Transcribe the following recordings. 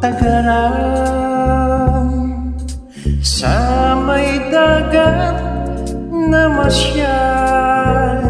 Tagaram. Sa may dagat na masyal.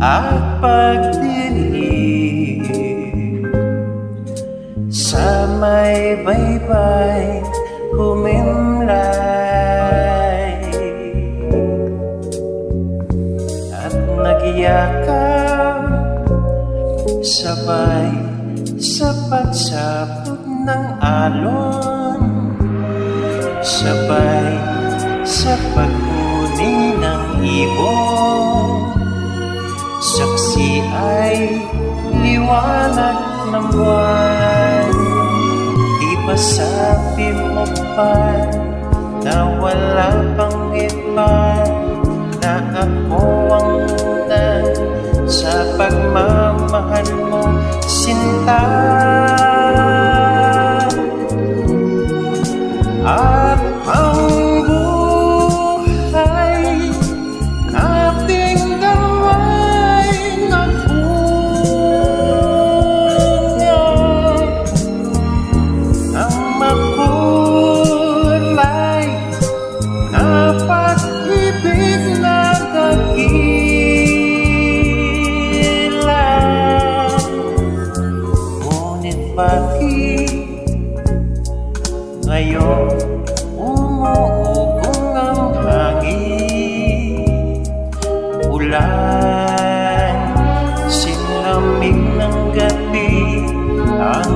At pagdilim. Sa may baybay humimlay At nagyakap sabay sa pagsapot ng alon. Sabay sa paghuni ng ibon. Saksi ay liwanag ng buwan. Di ba sabi mo pa na wala pang iba Na ako ang una sinta At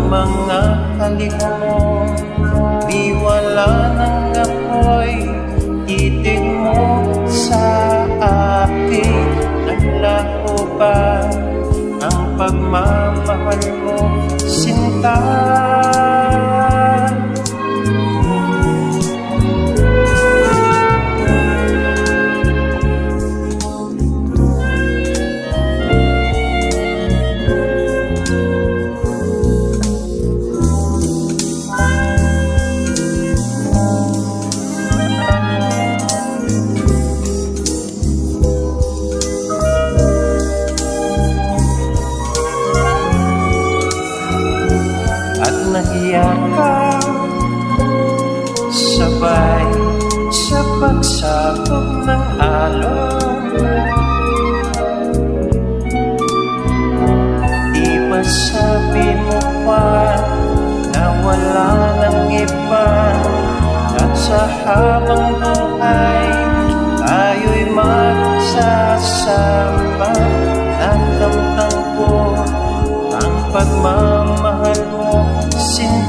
Mga kalihong Di wala ng apoy. Titig mo sa akin Naglaho ba ang pagmamahal mo Sinta nahiyakan Sabay sa pagsabog